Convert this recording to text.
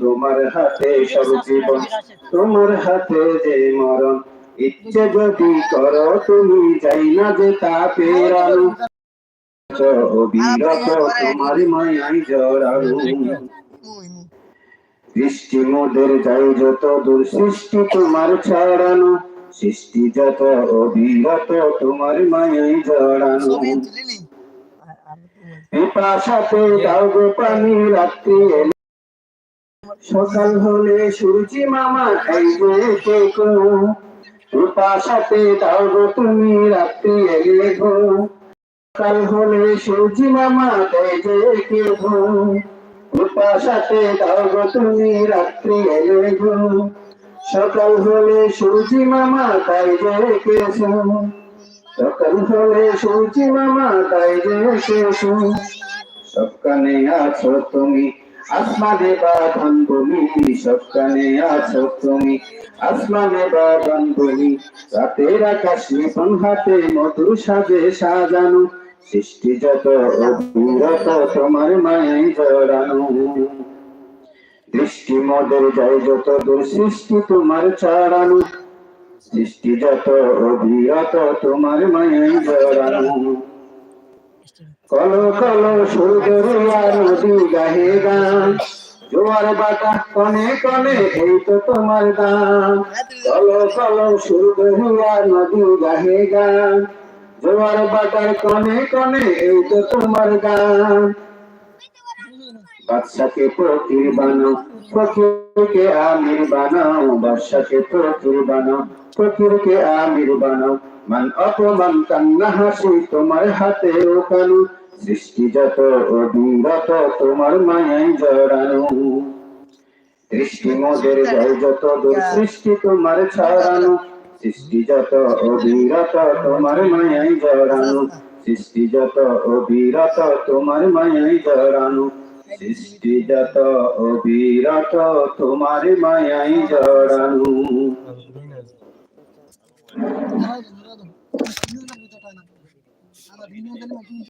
তোমার হাতে সব জীবন তোমার হাতে যে মরণ ইচ্ছে যদি করো তুমি যাই না যে তা পেরানো অবিরত তোমার মায়াই সৃষ্টি মোদের যাই যত দূর সৃষ্টি তোমার ছাড়ানো। সৃষ্টি যত অবিরত তোমার মায়াই জড়ানো। পিপাসাতে দাও গো পানি রাত্রি সকাল হলে সূর্যি মামা খাইবে কে গো পিপাসাতে দাও গো তুমি রাত্রি এলে গো সকাল হলে সূর্যি মামা খাইবে কে গো পিপাসাতে দাও গো তুমি রাত্রি এলে গো সকাল হলে সূর্যি মামা খাইবে কে গো সকাল হলে সূর্যি মামা তাই যে শেষু সবখানে আছো তুমি আসমানে বাঁধন তুমি সবখানে আছো তুমি। আসমানে বাঁধন তুমি রাতের আকাশ নিপন হাতে মধুর সাজে সাজানো। সৃষ্টি যত অবিরত, তোমার মায়াই জড়ানো। দৃষ্টি মদের যাই যত দূর সৃষ্টি, তোমার ছাড়ানো। সৃষ্টি যত অবিরত, তোমার মায়াই জড়ানো। কলো কলো সুদরিয়া নদী গাহে গান। জোয়ার বাটা কনে কনে এই তো তোমার গান। কলো কলো সুদরিয়া নদী গাহে গান। জোয়ার বাটার কনে কনে এই তো তোমার গান। বাদশাকে ফকির বানাও ফকিরকে আমির বানাও বাদশাকে ফকির বানাও ফকিরকে আমির বানাও মান অপমান কান্না হাসি তোমার হাতে ওখানো সৃষ্টি যত অবিরত তোমার মায়াই জড়ানো। দৃষ্টি মোদের যায় যত দূর সৃষ্টি তোমার ছাড়ানো, সৃষ্টি যত অবিরত তোমার মায়াই জড়ানো, সৃষ্টি যত অবিরত তোমার মায়াই জড়ানো। সৃষ্টি যত অবিরত তোমার মায়াই জড়ানু। ভিন্ন